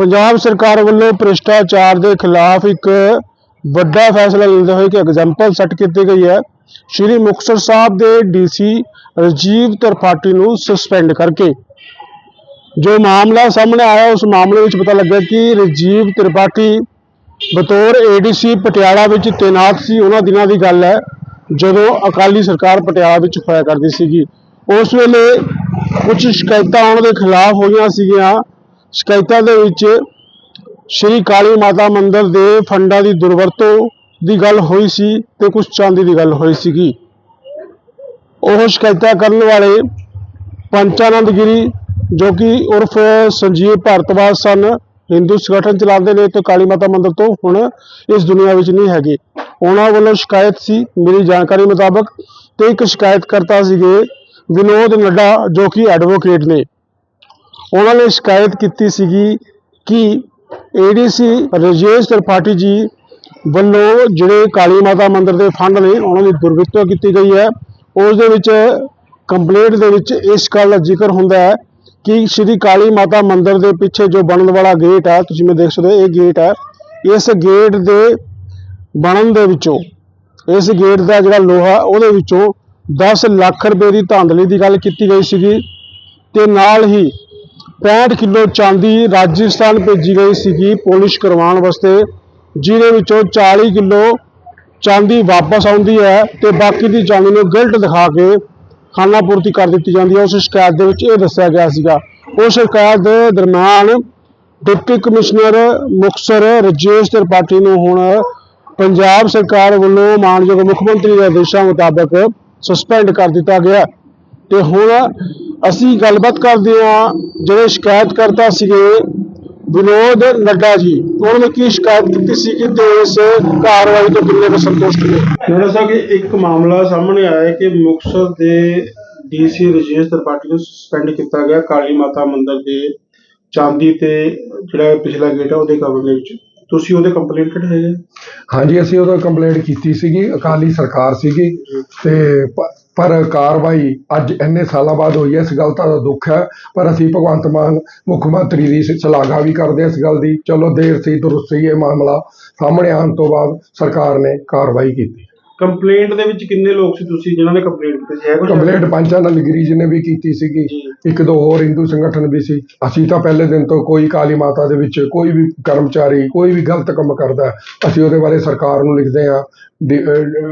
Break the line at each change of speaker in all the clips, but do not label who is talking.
ਪੰਜਾਬ ਸਰਕਾਰ ਵੱਲੋਂ ਭ੍ਰਿਸ਼ਟਾਚਾਰ ਦੇ ਖਿਲਾਫ ਇੱਕ ਵੱਡਾ ਫੈਸਲਾ ਲੈਂਦੇ ਹੋਏ ਕਿ ਐਗਜ਼ਾਮਪਲ ਸੈੱਟ ਕੀਤੀ ਗਈ ਹੈ। ਸ਼੍ਰੀ ਮੁਕਤਸਰ ਸਾਹਿਬ ਦੇ ਡੀਸੀ ਰਜੀਵ ਤਰਪਾਟੀ ਨੂੰ ਸਸਪੈਂਡ ਕਰਕੇ। ਜੋ ਮਾਮਲਾ ਸਾਹਮਣੇ ਆਇਆ, ਉਸ ਮਾਮਲੇ ਵਿੱਚ ਪਤਾ ਲੱਗਾ ਕਿ ਰਜੀਵ ਤ੍ਰਿਪਾਠੀ ਬਤੌਰ ਏਡੀਸੀ ਪਟਿਆਲਾ ਵਿੱਚ ਤੈਨਾਤ ਸੀ। ਉਹਨਾਂ ਦਿਨਾਂ ਦੀ ਗੱਲ ਹੈ, ਜਦੋਂ ਅਕਾਲੀ ਸਰਕਾਰ ਪਟਿਆਲਾ ਵਿੱਚ ਹੋਇਆ ਕਰਦੀ ਸੀਗੀ। ਉਸ ਵੇਲੇ ਕੁਝ ਸ਼ਿਕਾਇਤਾਂ ਉਹਨਾਂ ਦੇ ਖਿਲਾਫ ਹੋਈਆਂ ਸੀਗੀਆਂ। ਸ਼ਿਕਾਇਤਾਂ ਦੇ ਵਿੱਚ ਸ਼੍ਰੀ ਕਾਲੀ ਮਾਤਾ ਮੰਦਿਰ ਦੇ ਫੰਡਾਂ ਦੀ ਦੁਰਵਰਤੋਂ ਦੀ ਗੱਲ ਹੋਈ ਸੀ ਤੇ ਕੁਝ ਚਾਂਦੀ ਦੀ ਗੱਲ ਹੋਈ ਸੀਗੀ। ਉਹ ਸ਼ਿਕਾਇਤਾਂ ਕਰਨ ਵਾਲੇ ਪੰਚਾਨੰਦ ਗਿਰੀ ਜੋ ਕਿ ਉਰਫ ਸੰਜੀਵ ਭਾਰਤਵਾਜ ਸਨ, ਹਿੰਦੂ ਸੰਗਠਨ ਚਲਾਉਂਦੇ ਨੇ ਤੇ ਕਾਲੀ ਮਾਤਾ ਮੰਦਿਰ ਤੋਂ ਹੁਣ ਇਸ ਦੁਨੀਆ ਵਿੱਚ ਨਹੀਂ ਹੈਗੇ। ਉਹਨਾਂ ਵੱਲੋਂ ਸ਼ਿਕਾਇਤ ਸੀ, ਮੇਰੀ ਜਾਣਕਾਰੀ ਮੁਤਾਬਕ ਤੇ ਇੱਕ ਸ਼ਿਕਾਇਤਕਰਤਾ ਸੀਗੇ ਵਿਨੋਦ ਨੱਡਾ ਜੋ ਕਿ ਐਡਵੋਕੇਟ ਨੇ। ਉਹਨਾਂ ਨੇ ਸ਼ਿਕਾਇਤ ਕੀਤੀ ਸੀਗੀ ਕਿ ਏਡੀਸੀ ਰਜੇਸ਼ ਤ੍ਰਿਪਾਠੀ ਜੀ ਵੱਲੋਂ ਜਿਹੜੇ ਕਾਲੀ ਮਾਤਾ ਮੰਦਿਰ ਦੇ ਫੰਡ ਨੇ ਉਹਨਾਂ ਦੀ ਦੁਰਵਿਰਤੋਂ ਕੀਤੀ ਗਈ ਹੈ। ਉਸ ਦੇ ਵਿੱਚ ਕੰਪਲੇਂਟ ਦੇ ਵਿੱਚ ਇਸ ਗੱਲ ਦਾ ਜ਼ਿਕਰ ਹੁੰਦਾ ਹੈ ਕਿ ਸ਼੍ਰੀ ਕਾਲੀ ਮਾਤਾ ਮੰਦਿਰ ਦੇ ਪਿੱਛੇ ਜੋ ਬਣਨ ਵਾਲਾ ਗੇਟ ਹੈ, ਤੁਸੀਂ ਮੈਂ ਦੇਖ ਸਕਦੇ ਹੋ, ਇਹ ਗੇਟ ਹੈ। ਇਸ ਗੇਟ ਦੇ ਬਣਨ ਦੇ ਵਿੱਚੋਂ, ਇਸ ਗੇਟ ਦਾ ਜਿਹੜਾ ਲੋਹਾ, ਉਹਦੇ ਵਿੱਚੋਂ 10 ਲੱਖ ਰੁਪਏ ਦੀ ਧਾਂਦਲੀ ਦੀ ਗੱਲ ਕੀਤੀ ਗਈ ਸੀਗੀ ਤੇ ਨਾਲ ਹੀ 65 ਕਿਲੋ ਚਾਂਦੀ ਰਾਜਸਥਾਨ ਭੇਜੀ ਗਈ ਸੀਗੀ ਪੋਲਿਸ਼ ਕਰਵਾਉਣ ਵਾਸਤੇ, ਜਿਹਦੇ ਵਿੱਚੋਂ 40 ਕਿਲੋ ਚਾਂਦੀ ਵਾਪਸ ਆਉਂਦੀ ਹੈ ਤੇ ਬਾਕੀ ਦੀ ਚਾਂਦੀ ਨੂੰ ਗਿਲਟ ਦਿਖਾ ਕੇ ਖਾਨਾਪੂਰਤੀ ਕਰ ਦਿੱਤੀ ਜਾਂਦੀ ਹੈ। ਉਸ ਸ਼ਿਕਾਇਤ ਦੇ ਵਿੱਚ ਇਹ ਦੱਸਿਆ ਗਿਆ ਸੀਗਾ। ਉਸ ਸ਼ਿਕਾਇਤ ਦੇ ਦਰਮਿਆਨ ਡਿਪਟੀ ਕਮਿਸ਼ਨਰ ਮੁਕਤਸਰ ਰਜੇਸ਼ ਤ੍ਰਿਪਾਠੀ ਨੂੰ ਹੁਣ ਪੰਜਾਬ ਸਰਕਾਰ ਵੱਲੋਂ ਮਾਨਯੋਗ ਮੁੱਖ ਮੰਤਰੀ ਦੇ ਆਦੇਸ਼ਾਂ ਮੁਤਾਬਕ ਸਸਪੈਂਡ ਕਰ ਦਿੱਤਾ ਗਿਆ। ਤੇ ਹੁਣ ਅਸੀਂ ਗੱਲਬਾਤ ਕਰਦੇ ਹਾਂ ਜਿਹੜੇ ਸ਼ਿਕਾਇਤਕਰਤਾ ਸੀਗੇ ਵਿਨੋਦ ਨੱਡਾ ਜੀ। ਉਹਨਾਂ ਨੇ ਕੀ ਸ਼ਿਕਾਇਤ ਕੀਤੀ ਸੀ ਕਿ ਤੇ ਇਸ ਕਾਰਵਾਈ ਤੋਂ ਕਿੰਨੇ ਕੁ ਸੰਤੁਸ਼ਟ ਨੇ? ਜਿਹੜਾ ਸਾ ਕਿ ਇੱਕ ਮਾਮਲਾ ਸਾਹਮਣੇ ਆਇਆ ਹੈ ਕਿ ਮੁਕਤਸਰ ਦੇ ਡੀਸੀ ਰਜੇਸ਼ ਤ੍ਰਿਪਾਠੀ ਨੂੰ ਸਸਪੈਂਡ ਕੀਤਾ ਗਿਆ ਕਾਲੀ ਮਾਤਾ ਮੰਦਿਰ ਦੇ ਚਾਂਦੀ ਤੇ ਜਿਹੜਾ ਪਿਛਲਾ ਗੇਟ ਹੈ ਉਹਦੇ ਕਵਰ ਵਿੱਚ। ਤੁਸੀਂ ਉਹਦੇ ਕੰਪਲੇਂਟ ਹੈਗੇ
ਹਾਂਜੀ ਅਸੀਂ ਉਦੋਂ ਕੰਪਲੇਂਟ ਕੀਤੀ ਸੀਗੀ। ਅਕਾਲੀ ਸਰਕਾਰ ਸੀਗੀ ਤੇ ਪ- ਪਰ ਕਾਰਵਾਈ ਅੱਜ ਇੰਨੇ ਸਾਲਾਂ ਬਾਅਦ ਹੋਈ ਹੈ, ਇਸ ਗੱਲ ਦਾ ਦੁੱਖ ਹੈ। ਪਰ ਅਸੀਂ ਭਗਵੰਤ ਮਾਨ ਮੁੱਖ ਮੰਤਰੀ ਦੀ ਸ਼ਲਾਘਾ ਵੀ ਕਰਦੇ ਹਾਂ ਇਸ ਗੱਲ ਦੀ। ਚਲੋ ਦੇਰ ਸੀ, ਦੁਰਸਤ ਸੀ ਇਹ ਮਾਮਲਾ। ਸਾਹਮਣੇ ਆਉਣ ਤੋਂ ਬਾਅਦ ਸਰਕਾਰ ਨੇ ਕਾਰਵਾਈ ਕੀਤੀ।
ਕੰਪਲੇਂਟ ਦੇ ਵਿੱਚ ਕਿੰਨੇ ਲੋਕ ਸੀ ਤੁਸੀਂ ਜਿਨ੍ਹਾਂ ਨੇ ਕੰਪਲੇਂਟ ਕੀਤੀ ਸੀ? ਹੈ
ਕੰਪਲੇਂਟ ਪੰਚਾਨੰਦ ਗਿਰੀ ਜੀ ਨੇ ਵੀ ਕੀਤੀ ਸੀਗੀ।
ਜੀ।
ਇੱਕ ਦੋ ਹੋਰ ਹਿੰਦੂ ਸੰਗਠਨ ਵੀ ਸੀ। ਅਸੀਂ ਤਾਂ ਪਹਿਲੇ ਦਿਨ ਤੋਂ ਕੋਈ ਕਾਲੀ ਮਾਤਾ ਦੇ ਵਿੱਚ ਕੋਈ ਵੀ ਕਰਮਚਾਰੀ ਕੋਈ ਵੀ ਗਲਤ ਕੰਮ ਕਰਦਾ ਹੈ, ਅਸੀਂ ਉਹਦੇ ਬਾਰੇ ਸਰਕਾਰ ਨੂੰ ਲਿਖਦੇ ਅਹ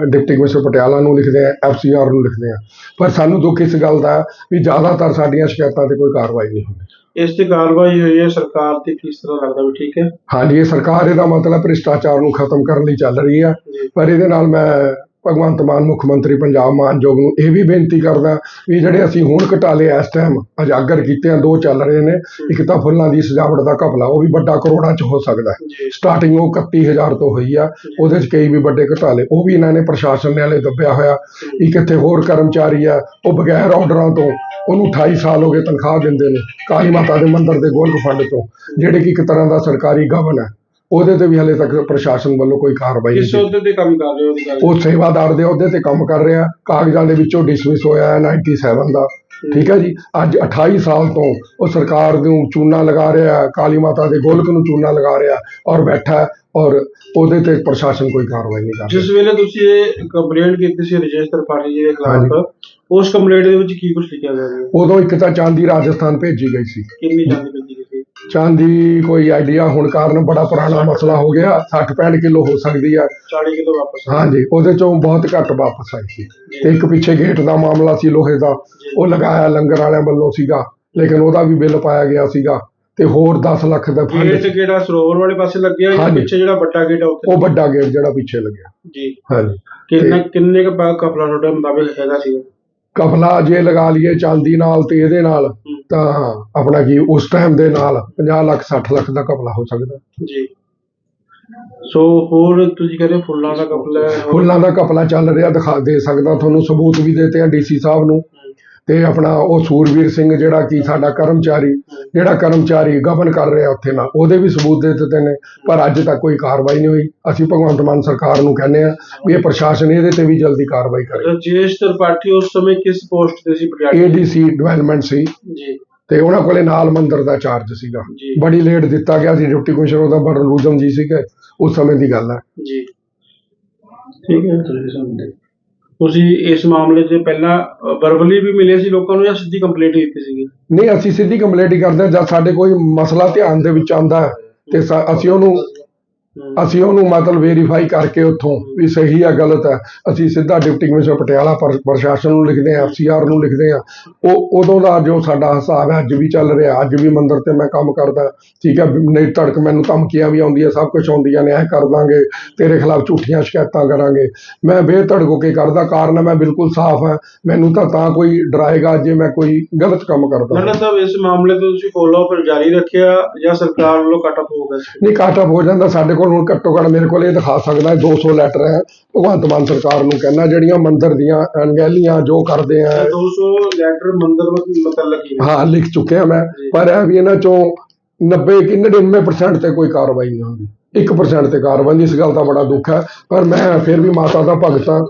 ਡਿਪਟੀ ਕਮਿਸ਼ਨਰ ਪਟਿਆਲਾ ਨੂੰ ਲਿਖਦੇ ਹਾਂ ਐਫਸੀਆਰ ਨੂੰ ਲਿਖਦੇ ਹਾਂ। ਪਰ ਸਾਨੂੰ ਦੁੱਖ ਇਸ ਗੱਲ ਦਾ ਹੈ ਵੀ ਜ਼ਿਆਦਾਤਰ ਸਾਡੀਆਂ ਸ਼ਿਕਾਇਤਾਂ ਤੇ ਕੋਈ ਕਾਰਵਾਈ ਨਹੀਂ ਹੁੰਦੀ।
ਇਸ ਤੇ ਕਾਰਵਾਈ ਹੋਈ ਹੈ ਸਰਕਾਰ ਤੇ ਕਿਸ ਤਰ੍ਹਾਂ ਲੱਗਦਾ ਵੀ ਠੀਕ ਹੈ
ਹਾਂਜੀ ਇਹ ਸਰਕਾਰ ਇਹਦਾ ਮਤਲਬ ਭ੍ਰਿਸ਼ਟਾਚਾਰ ਨੂੰ ਖਤਮ ਕਰਨ ਲਈ ਚੱਲ ਰਹੀ ਹੈ। ਪਰ ਇਹਦੇ ਨਾਲ ਮੈਂ ਭਗਵੰਤ ਮਾਨ ਮੁੱਖ ਮੰਤਰੀ ਪੰਜਾਬ ਮਾਨਯੋਗ ਨੂੰ ਇਹ ਵੀ ਬੇਨਤੀ ਕਰਦਾ ਵੀ ਜਿਹੜੇ ਅਸੀਂ ਹੁਣ ਘਟਾਲੇ ਇਸ ਟਾਈਮ ਉਜਾਗਰ ਕੀਤੇ ਆ ਦੋ ਚੱਲ ਰਹੇ ਨੇ ਇੱਕ ਤਾਂ ਫੁੱਲਾਂ ਦੀ ਸਜਾਵਟ ਦਾ ਘਪਲਾ ਉਹ ਵੀ ਵੱਡਾ ਕਰੋੜਾਂ ਚ ਹੋ ਸਕਦਾ ਹੈ। ਸਟਾਰਟਿੰਗ ਉਹ 31000 ਤੋਂ ਹੋਈ ਆ ਉਹਦੇ ਚ ਕਈ ਵੀ ਵੱਡੇ ਘਟਾਲੇ ਉਹ ਵੀ ਇਹਨਾਂ ਨੇ ਪ੍ਰਸ਼ਾਸਨ ਨੇ ਹਲੇ ਦੱਬਿਆ ਹੋਇਆ। ਇੱਕ ਇੱਥੇ ਹੋਰ ਕਰਮਚਾਰੀ ਆ ਉਹ ਬਗੈਰ ਆਰਡਰਾਂ ਤੋਂ ਉਹਨੂੰ 28 ਸਾਲ ਹੋ ਗਏ ਤਨਖਾਹ ਦਿੰਦੇ ਨੇ ਕਾਲੀ ਮਾਤਾ ਦੇ ਮੰਦਿਰ ਦੇ ਗੋਲਕ ਫੰਡ ਤੋਂ ਜਿਹੜੇ ਕਿ ਇੱਕ ਤਰ੍ਹਾਂ ਦਾ ਸਰਕਾਰੀ ਗਵਨ ਹੈ। ਉਹਦੇ ਤੇ ਵੀ ਹਲੇ ਤੱਕ ਪ੍ਰਸ਼ਾਸਨ ਵੱਲੋਂ ਕੋਈ ਕਾਰਵਾਈ ਨਹੀਂ
ਕਿਸ
ਕੀਤੀ।
ਅਹੁਦੇ ਤੇ ਕੰਮ ਕਰ ਰਹੇ ਹੋ
ਉਹ ਸੇਵਾਦਾਰ ਦੇ ਅਹੁਦੇ ਤੇ ਕੰਮ ਕਰ ਰਿਹਾ। ਕਾਗਜ਼ਾਂ ਦੇ ਵਿੱਚੋਂ ਡਿਸਮਿਸ ਹੋਇਆ ਹੈ 97 ਦਾ। ਠੀਕ ਹੈ ਜੀ? ਅੱਜ 28 ਸਾਲ ਤੋਂ ਉਹ ਸਰਕਾਰ ਨੂੰ ਚੂਨਾ ਲਗਾ ਰਿਹਾ ਹੈ, ਕਾਲੀ ਮਾਤਾ ਦੇ ਗੋਲਕ ਨੂੰ ਚੂਨਾ ਲਗਾ ਰਿਹਾ ਔਰ ਬੈਠਾ ਹੈ ਔਰ ਉਹਦੇ ਤੇ ਪ੍ਰਸ਼ਾਸਨ ਕੋਈ ਕਾਰਵਾਈ ਨਹੀਂ ਕਰ ਰਿਹਾ।
ਜਿਸ ਵੇਲੇ ਤੁਸੀਂ ਇਹ ਕੰਪਲੇਂਟ ਕੀਤੀ ਸੀ ਰਜੇਸ਼ ਤ੍ਰਿਪਾਠੀ ਜੀ ਦੇ। ਖਿਲਾਫ ਉਸ ਕੰਪਲੇਂਟ ਦੇ ਵਿੱਚ ਕੀ ਕੁਝ ਲਿਖਿਆ ਗਿਆ ਸੀ?
ਉਦੋਂ ਇੱਕ ਤਾਂ ਚਾਂਦੀ ਰਾਜਸਥਾਨ ਭੇਜੀ ਗਈ ਸੀ।
ਕਿੰਨੀ ਜਾਂਦੀ ਪੈਂਦੀ
ਚਾਂਦੀ ਕੋਈ ਆਈਡੀਆ ਹੁਣ ਕਾਰਨ ਬੜਾ ਪੁਰਾਣਾ ਮਸਲਾ ਹੋ ਗਿਆ 60 65 ਕਿਲੋ ਹੋ ਸਕਦੀ ਆ।
40 ਕਿਲੋ ਵਾਪਸ।
ਹਾਂਜੀ ਉਹਦੇ ਚੋਂ ਬਹੁਤ ਘੱਟ ਵਾਪਸ ਆਈ ਸੀ। ਤੇ ਇੱਕ ਪਿੱਛੇ ਗੇਟ ਦਾ ਮਾਮਲਾ ਸੀ ਲੋਹੇ ਦਾ। ਉਹ ਲਗਾਇਆ ਲੰਗਰ ਵਾਲਿਆਂ ਵੱਲੋਂ ਸੀਗਾ ਲੇਕਿਨ ਉਹਦਾ ਵੀ ਬਿੱਲ ਪਾਇਆ ਗਿਆ ਸੀਗਾ। ਤੇ ਹੋਰ 10 ਲੱਖ ਦਾ ਫੰਡ
ਗੇਟ ਕਿਹੜਾ ਸਰੋਵਰ ਵਾਲੇ ਪਾਸੇ ਲੱਗਿਆ ਜਾਂ। ਪਿੱਛੇ ਜਿਹੜਾ ਵੱਡਾ ਗੇਟ ਆ ਉੱਥੇ?
ਉਹ ਵੱਡਾ ਗੇਟ ਜਿਹੜਾ ਪਿੱਛੇ ਲੱਗਿਆ।
ਜੀ।
ਹਾਂਜੀ।
ਕਿੰਨਾ ਕਿੰਨੇ ਕ ਮੁਤਾਬਿਕ ਹੈਗਾ ਸੀ
ਕਪਲਾ ਜੇ ਲਗਾ ਲਈਏ ਚਾਂਦੀ ਨਾਲ ਤੇ ਇਹਦੇ ਨਾਲ ਤਾਂ ਆਪਣਾ ਕੀ ਉਸ ਟਾਈਮ ਦੇ ਨਾਲ 50 ਲੱਖ 60 ਲੱਖ ਦਾ ਕਪਲਾ ਹੋ ਸਕਦਾ।
ਜੀ। ਸੋ ਹੋਰ ਤੁਸੀਂ ਕਹਿੰਦੇ ਫੁੱਲਾਂ ਦਾ ਹੈ। ਹੋਰ-
ਫੁੱਲਾਂ ਦਾ ਕਪਲਾ ਚੱਲ ਰਿਹਾ ਦਿਖਾ ਦੇ ਸਕਦਾ। ਤੁਹਾਨੂੰ ਸਬੂਤ ਵੀ ਦੇਤੇ ਆ ਡੀਸੀ ਸਾਹਿਬ ਨੂੰ। ਤੇ ਆਪਣਾ ਉਹ ਸੂਰਵੀਰ ਸਿੰਘ ਜਿਹੜਾ ਕੀ ਸਾਡਾ ਕਰਮਚਾਰੀ ਜਿਹੜਾ ਕਰਮਚਾਰੀ ਗਵਨ ਕਰ ਰਿਹਾ ਉੱਥੇ ਨਾਲ ਉਹਦੇ ਵੀ ਸਬੂਤ ਦੇ ਦਿੱਤੇ ਨੇ ਪਰ ਅੱਜ ਤੱਕ ਕੋਈ ਕਾਰਵਾਈ ਨਹੀਂ ਹੋਈ। ਅਸੀਂ ਭਗਵੰਤ ਮਾਨ ਸਰਕਾਰ ਨੂੰ ਕਹਿੰਦੇ ਆ ਵੀ ਇਹ ਪ੍ਰਸ਼ਾਸਨ ਇਹਦੇ ਤੇ ਵੀ ਜਲਦੀ ਕਾਰਵਾਈ ਕਰੇ।
ਰਜੇਸ਼ ਤ੍ਰਿਪਾਠੀ ਉਸ ਸਮੇਂ ਕਿਸ ਪੋਸਟ ਤੇ ਸੀ? ਪਟਿਆਲਾ
ਏਡੀਸੀ ਡਿਵੈਲਪਮੈਂਟ ਸੀ।
ਜੀ।
ਤੇ ਉਹਨਾਂ ਕੋਲੇ ਨਾਲ ਮੰਦਰ ਦਾ ਚਾਰਜ ਸੀਗਾ। ਬੜੀ ਲੇਟ ਦਿੱਤਾ ਗਿਆ ਸੀ ਡਿਪਟੀ ਕਮਿਸ਼ਨਰ ਉਹਦਾ ਬਰਨ ਰੂਜਮ ਜੀ ਸੀਗੇ ਉਸ ਸਮੇਂ ਦੀ ਗੱਲ ਹੈ।
ਜੀ। ਠੀਕ ਹੈ। ਤੁਸੀਂ ਤੁਸੀਂ ਇਸ ਮਾਮਲੇ 'ਚ ਪਹਿਲਾਂ ਵਰਬਲੀ ਵੀ ਮਿਲੇ ਸੀ ਲੋਕਾਂ ਨੂੰ ਜਾਂ ਸਿੱਧੀ ਕੰਪਲੇਂਟ ਕੀਤੀ ਸੀਗੀ?
ਨਹੀਂ, ਅਸੀਂ ਸਿੱਧੀ ਕੰਪਲੇਂਟ ਹੀ ਕਰਦੇ ਹਾਂ ਜਦ ਸਾਡੇ ਕੋਈ ਮਸਲਾ ਧਿਆਨ ਦੇ ਵਿੱਚ ਆਉਂਦਾ ਹੈ ਤੇ ਸਾ- ਅਸੀਂ ਉਹਨੂੰ ਅਸੀਂ ਉਹਨੂੰ ਮਤਲਬ ਵੈਰੀਫਾਈ ਕਰਕੇ ਉੱਥੋਂ ਵੀ ਸਹੀ ਆ ਗਲਤ ਹੈ ਅਸੀਂ ਸਿੱਧਾ ਡਿਪਟੀ ਕਮਿਸ਼ਨਰ ਪਟਿਆਲਾ ਪਰ- ਪ੍ਰਸ਼ਾਸਨ ਨੂੰ ਲਿਖਦੇ ਹਾਂ ਐਫਸੀਆਰ ਨੂੰ ਲਿਖਦੇ ਹਾਂ। ਉਹ ਉਦੋਂ ਦਾ ਜੋ ਸਾਡਾ ਹਿਸਾਬ ਹੈ ਅੱਜ ਵੀ ਚੱਲ ਰਿਹਾ। ਅੱਜ ਵੀ ਮੰਦਰ ਤੇ ਮੈਂ ਕੰਮ ਕਰਦਾ। ਠੀਕ ਹੈ ਨਹੀਂ ਧੜਕ ਮੈਨੂੰ ਧਮਕੀਆਂ ਵੀ ਆਉਂਦੀਆਂ ਸਭ ਕੁਝ ਆਉਂਦੀਆਂ ਨੇ ਐ ਕਰ ਦਾਂਗੇ ਤੇਰੇ ਖਿਲਾਫ ਝੂਠੀਆਂ ਸ਼ਿਕਾਇਤਾਂ ਕਰਾਂਗੇ। ਮੈਂ ਬੇਧੜਕ ਹੋ ਕੇ ਕਰਦਾ ਕਾਰਨ ਮੈਂ ਬਿਲਕੁਲ ਸਾਫ਼ ਹਾਂ। ਮੈਨੂੰ ਤਾਂ ਤਾਂ ਕੋਈ ਡਰਾਏਗਾ ਜੇ ਮੈਂ ਕੋਈ ਗਲਤ ਕੰਮ ਕਰਦਾ।
ਮਤਲਬ ਤਾਂ ਇਸ ਮਾਮਲੇ ਤੋਂ ਤੁਸੀਂ ਫੋਲੋ ਅਪ ਜਾਰੀ ਰੱਖਿਆ ਜਾਂ ਸਰਕਾਰ ਵੱਲੋਂ ਕੱਟ ਅਪ ਹੋ ਗਿਆ ਸੀ?
ਨਹੀਂ ਕੱਟ ਹੋ ਜਾਂਦਾ ਸਾਡੇ ਕੋਲ ਹੁਣ ਘੱਟੋ ਘੱਟ ਮੇਰੇ ਕੋਲ ਇਹ ਦਿਖਾ ਸਕਦਾ ਹੈ 200 ਲੈਟਰ ਹੈ। ਭਗਵੰਤ ਮਾਨ ਸਰਕਾਰ ਨੂੰ ਕਹਿੰਦਾ ਜਿਹੜੀਆਂ ਮੰਦਰ ਦੀਆਂ ਅਣਗਹਿਲੀਆਂ ਜੋ ਕਰਦੇ ਆ।
200 ਲੈਟਰ ਮੰਦਰ ਮਤਲਬ ਕੀ
ਹਾਂ। ਲਿਖ ਚੁੱਕਿਆ ਮੈਂ। ਪਰ ਇਹ ਵੀ ਇਹਨਾਂ ਚੋਂ 90 ਕਿ 99% ਤੇ ਕੋਈ ਕਾਰਵਾਈ ਨਹੀਂ ਹੁੰਦੀ। 1% ਤੇ ਕਾਰਵਾਈ ਇਸ ਗੱਲ ਦਾ ਬੜਾ ਦੁੱਖ ਹੈ। ਪਰ ਮੈਂ ਫਿਰ ਵੀ ਮਾਤਾ ਦਾ ਭਗਤ ਹਾਂ।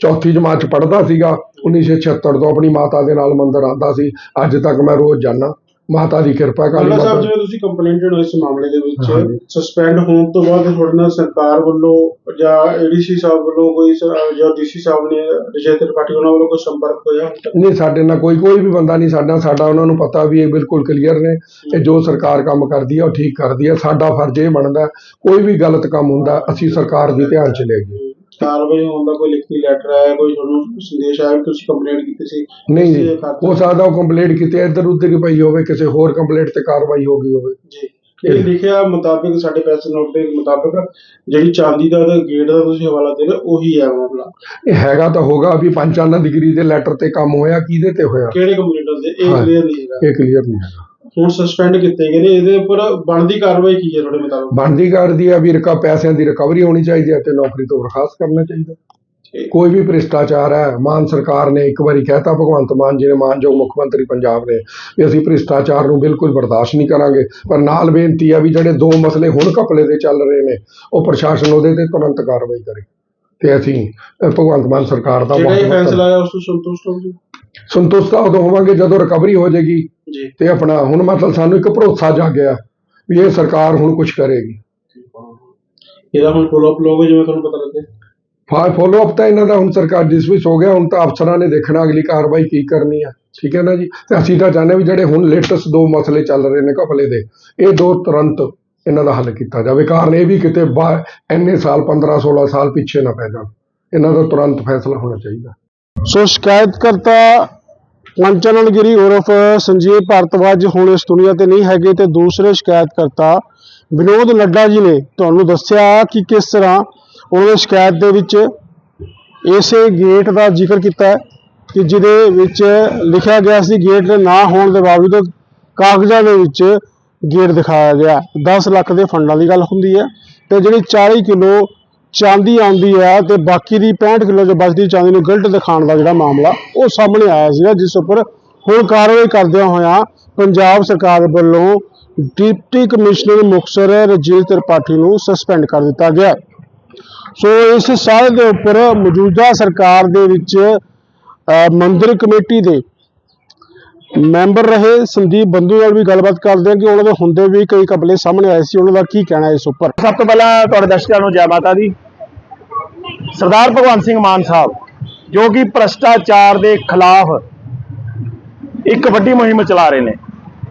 ਚੌਥੀ ਜਮਾਤ ਚ ਪੜ੍ਹਦਾ ਸੀਗਾ 1976 ਤੋਂ ਆਪਣੀ ਮਾਤਾ ਦੇ ਨਾਲ ਮੰਦਰ ਆਉਂਦਾ ਸੀ। ਅੱਜ ਤੱਕ ਮੈਂ ਰੋਜ਼ ਜਾਂਦਾ। ਮਾਤਾ ਦੀ ਕਿਰਪਾ ਕਾਲੀ
ਅੱਲਾ ਸਾਹਿਬ
ਮਾਤਾ
ਜਿਵੇਂ ਤੁਸੀਂ ਕੰਪਲੇਂਟਡ ਹੋ ਇਸ ਮਾਮਲੇ ਦੇ
ਹਾਂਜੀ।
ਵਿੱਚ ਸਸਪੈਂਡ ਹੋਣ ਤੋਂ ਬਾਅਦ ਤੁਹਾਡੇ ਨਾਲ ਸਰਕਾਰ ਵੱਲੋਂ ਜਾਂ ਏਡੀਸੀ ਸਾਹਿਬ ਵੱਲੋਂ ਕੋਈ ਸ- ਜਾਂ ਡੀਸੀ ਸਾਹਿਬ ਨੇ ਵਿਜੇ ਤ੍ਰਿਪਾਠੀ ਉਹਨਾਂ ਵੱਲੋਂ ਕੋਈ ਸੰਪਰਕ ਹੋਇਆ ਹੁਣ ਤੱਕ?
ਨਹੀਂ ਸਾਡੇ ਨਾਲ ਕੋਈ ਕੋਈ ਵੀ ਬੰਦਾ ਨਹੀਂ ਸਾਡਾ ਸਾਡਾ ਉਹਨਾਂ ਨੂੰ ਪਤਾ ਵੀ ਇਹ ਬਿਲਕੁਲ ਕਲੀਅਰ ਨੇ ਕਿ ਜੋ ਸਰਕਾਰ ਕੰਮ ਕਰਦੀ ਹੈ ਉਹ ਠੀਕ ਕਰਦੀ ਹੈ ਸਾਡਾ ਫਰਜ਼ ਇਹ ਬਣਦਾ ਕੋਈ ਵੀ ਗਲਤ ਕੰਮ ਹੁੰਦਾ ਅਸੀਂ ਸਰਕਾਰ ਦੀ ਧਿਆਨ ਚ ਲੈ ਗਏ
ਕਾਰਵਾਈ ਹੋਣ ਦਾ ਕੋਈ ਲਿਖਤੀ ਲੈਟਰ ਆਇਆ ਕੋਈ ਤੁਹਾਨੂੰ ਸੰਦੇਸ਼ ਆਇਆ ਵੀ ਤੁਸੀਂ ਕੰਪਲੇਂਟ ਕੀਤੀ ਸੀ
ਨਹੀਂ
ਕਿਸੇ
ਜੀ
ਖਾਤੇ-
ਹੋ ਸਕਦਾ ਉਹ ਕੰਪਲੀਟ ਕੀਤੇ ਇੱਧਰ ਉੱਧਰ ਹੀ ਪਈ ਹੋਵੇ ਕਿਸੇ ਹੋਰ ਕੰਪਲੀਟ ਤੇ ਕਾਰਵਾਈ ਹੋ ਗਈ ਹੋਵੇ।
ਜੀ। ਇਹ ਲਿਖਿਆ ਮੁਤਾਬਿਕ ਸਾਡੇ ਪ੍ਰੈਸ ਨੋਟ ਦੇ ਮੁਤਾਬਿਕ ਜਿਹੜੀ ਚਾਂਦੀ ਦਾ ਤੇ ਗੇਟ ਦਾ ਤੁਸੀਂ ਹਵਾਲਾ ਦੇ ਰਹੇ ਹੋ, ਉਹੀ ਹੈ ਮਾਮਲਾ।
ਇਹ ਹੈਗਾ ਤਾਂ ਹੋਗਾ ਵੀ ਪੰਚਾਨਨ ਡਿਗਰੀ ਦੇ ਲੈਟਰ ਤੇ ਕੰਮ ਹੋਇਆ ਕਿਹਦੇ ਤੇ ਹੋਇਆ?
ਕਿਹੜੇ ਕੰਪਲੇਂਟਰ ਦੇ? ਇਹ
ਹਾਂ।
ਕਲੀਅਰ ਨਹੀਂ ਹੈਗਾ।
ਇਹ ਕਲੀਅਰ ਨਹੀਂ ਹੈਗਾ।
ਹੁਣ ਸਸਪੈਂਡ ਕੀਤੇ ਗਏ ਨੇ ਇਹਦੇ ਉੱਪਰ ਬਣਦੀ ਕਾਰਵਾਈ ਕੀ ਹੈ ਤੁਹਾਡੇ ਮੁਤਾਬਿਕ?
ਬਣਦੀ ਕਰਦੀ ਹੈ ਵੀ ਰਕਾ ਪੈਸਿਆਂ ਦੀ ਰਿਕਵਰੀ ਹੋਣੀ ਚਾਹੀਦੀ ਹੈ ਤੇ ਨੌਕਰੀ ਤੋਂ ਬਰਖਾਸਤ ਕਰਨਾ ਚਾਹੀਦਾ। ਕੋਈ ਵੀ ਭ੍ਰਿਸ਼ਟਾਚਾਰ ਹੈ ਮਾਨ ਸਰਕਾਰ ਨੇ ਇੱਕ ਵਾਰੀ ਕਹਿਤਾ ਭਗਵੰਤ ਮਾਨ ਜੀ ਨੇ ਮਾਨਯੋਗ ਮੁੱਖ ਮੰਤਰੀ ਪੰਜਾਬ ਨੇ ਵੀ ਅਸੀਂ ਭ੍ਰਿਸ਼ਟਾਚਾਰ ਨੂੰ ਬਿਲਕੁਲ ਬਰਦਾਸ਼ਤ ਨਹੀਂ ਕਰਾਂਗੇ। ਪਰ ਨਾਲ ਬੇਨਤੀ ਆ ਵੀ ਜਿਹੜੇ ਦੋ ਮਸਲੇ ਹੁਣ ਘਪਲੇ ਦੇ ਚੱਲ ਰਹੇ ਨੇ ਉਹ ਪ੍ਰਸ਼ਾਸਨ ਉਹਦੇ ਤੇ ਤੁਰੰਤ ਕਾਰਵਾਈ ਕਰੇ। ਤੇ ਅਸੀਂ ਭਗਵੰਤ ਮਾਨ ਸਰਕਾਰ ਦਾ
ਜਿਹੜਾ
ਬਹੁਤ
ਇਹ
ਬਹੁਤ
ਫੈਸਲਾ ਆਇਆ ਉਸ ਤੋਂ ਸੰਤੁਸ਼ਟ ਹੋ ਜੀ
ਸੰਤੁਸ਼ਟ ਉਦੋਂ ਹੋਵਾਂਗੇ ਜਦੋਂ ਰਿਕਵਰੀ ਹੋ ਜਾਏਗੀ।
ਜੀ।
ਤੇ ਆਪਣਾ ਹੁਣ ਮਤਲਬ ਸਾਨੂੰ ਇੱਕ ਭਰੋਸਾ ਜਾਗਿਆ ਵੀ ਇਹ ਸਰਕਾਰ ਹੁਣ ਕੁਝ ਕਰੇਗੀ।
ਇਹਦਾ ਹੁਣ ਫੋਲੋ ਅਪ ਲੋਗੇ ਜਿਵੇਂ ਤੁਹਾਨੂੰ ਪਤਾ ਲੱਗੇ?
ਫਾ ਫੋਲੋ ਅਪ ਤਾਂ ਇਹਨਾਂ ਦਾ ਹੁਣ ਸਰਕਾਰ ਡਿਸਮਿਸ ਹੋ ਗਿਆ ਹੁਣ ਤਾਂ ਅਫਸਰਾਂ ਨੇ ਦੇਖਣਾ ਅਗਲੀ ਕਾਰਵਾਈ ਕੀ ਕਰਨੀ ਆ। ਠੀਕ ਹੈ ਨਾ ਜੀ? ਤੇ ਅਸੀਂ ਤਾਂ ਚਾਹੁੰਦੇ ਵੀ ਜਿਹੜੇ ਹੁਣ ਲੇਟੈਸਟ ਦੋ ਮਸਲੇ ਚੱਲ ਰਹੇ ਨੇ ਘਪਲੇ ਦੇ ਇਹ ਦੋ ਤੁਰੰਤ ਇਹਨਾਂ ਦਾ ਹੱਲ ਕੀਤਾ ਜਾਵੇ। ਕਾਰਨ ਇਹ ਵੀ ਕਿਤੇ ਇੰਨੇ ਸਾਲ 15 16 ਸਾਲ ਪਿੱਛੇ ਨਾ ਪੈ ਜਾਣ। ਇਹਨਾਂ ਦਾ ਤੁਰੰਤ ਫੈਸਲਾ ਹੋਣਾ ਚਾਹੀਦਾ।
ਸੋ ਸ਼ਿਕਾਇਤਕਰਤਾ ਕੰਚਨਨ ਗਿਰੀ ਉਰਫ ਸੰਜੀਵ ਭਾਰਤਵਾਜ ਹੁਣ ਇਸ ਦੁਨੀਆ ਤੇ ਨਹੀਂ ਹੈਗੇ ਤੇ ਦੂਸਰੇ ਸ਼ਿਕਾਇਤਕਰਤਾ ਵਿਨੋਦ ਲੱਡਾ ਜੀ ਨੇ ਤੁਹਾਨੂੰ ਦੱਸਿਆ ਕਿ ਕਿਸ ਤਰ੍ਹਾਂ ਉਹਨਾਂ ਨੇ ਸ਼ਿਕਾਇਤ ਦੇ ਵਿੱਚ ਇਸੇ ਗੇਟ ਦਾ ਜ਼ਿਕਰ ਕੀਤਾ ਹੈ ਕਿ ਜਿਹਦੇ ਵਿੱਚ ਲਿਖਿਆ ਗਿਆ ਸੀ ਗੇਟ ਨਾ ਹੋਣ ਦੇ ਬਾਵਜੂਦ ਕਾਗਜ਼ਾਂ ਦੇ ਵਿੱਚ ਗੇਟ ਦਿਖਾਇਆ ਗਿਆ। 10 ਲੱਖ ਦੇ ਫੰਡਾਂ ਦੀ ਗੱਲ ਹੁੰਦੀ ਹੈ ਤੇ ਜਿਹੜੀ 40 ਕਿਲੋ ਚਾਂਦੀ ਆਉਂਦੀ ਹੈ ਤੇ ਬਾਕੀ ਦੀ 65 ਕਿਲੋ ਜੋ ਬਚਦੀ ਚਾਂਦੀ ਨੂੰ ਗਿਲਟ ਦਿਖਾਉਣ ਦਾ ਜਿਹੜਾ ਮਾਮਲਾ, ਉਹ ਸਾਹਮਣੇ ਆਇਆ ਸੀਗਾ, ਜਿਸ ਉੱਪਰ ਹੁਣ ਕਾਰਵਾਈ ਕਰਦਿਆਂ ਹੋਇਆਂ ਪੰਜਾਬ ਸਰਕਾਰ ਵੱਲੋਂ ਡਿਪਟੀ ਕਮਿਸ਼ਨਰ ਮੁਕਤਸਰ ਰਜੀਲ ਤ੍ਰਿਪਾਠੀ ਨੂੰ ਸਸਪੈਂਡ ਕਰ ਦਿੱਤਾ ਗਿਆ। ਸੋ ਇਸ ਸਾਰੇ ਦੇ ਉੱਪਰ ਮੌਜੂਦਾ ਸਰਕਾਰ ਦੇ ਵਿੱਚ ਮੰਦਰ ਕਮੇਟੀ ਦੇ ਮੈਂਬਰ ਰਹੇ ਸੰਦੀਪ ਬੰਧੂ ਨਾਲ ਵੀ ਗੱਲਬਾਤ ਕਰਦੇ ਹਾਂ ਕਿ ਉਹਨਾਂ ਦੇ ਹੁੰਦੇ ਵੀ ਕਈ ਕਬਲੇ ਸਾਹਮਣੇ ਆਏ ਸੀ। ਉਹਨਾਂ ਦਾ ਕੀ ਕਹਿਣਾ ਇਸ ਉੱਪਰ?
ਸਭ ਤੋਂ ਪਹਿਲਾਂ ਤੁਹਾਡੇ ਦਰਸ਼ਕਾਂ ਨੂੰ ਜੈ ਮਾਤਾ ਦੀ। ਸਰਦਾਰ ਭਗਵੰਤ ਸਿੰਘ ਮਾਨ ਸਾਹਿਬ, ਜੋ ਕਿ ਭ੍ਰਸ਼ਟਾਚਾਰ ਦੇ ਖਿਲਾਫ ਇੱਕ ਵੱਡੀ ਮੁਹਿੰਮ ਚਲਾ ਰਹੇ ਨੇ।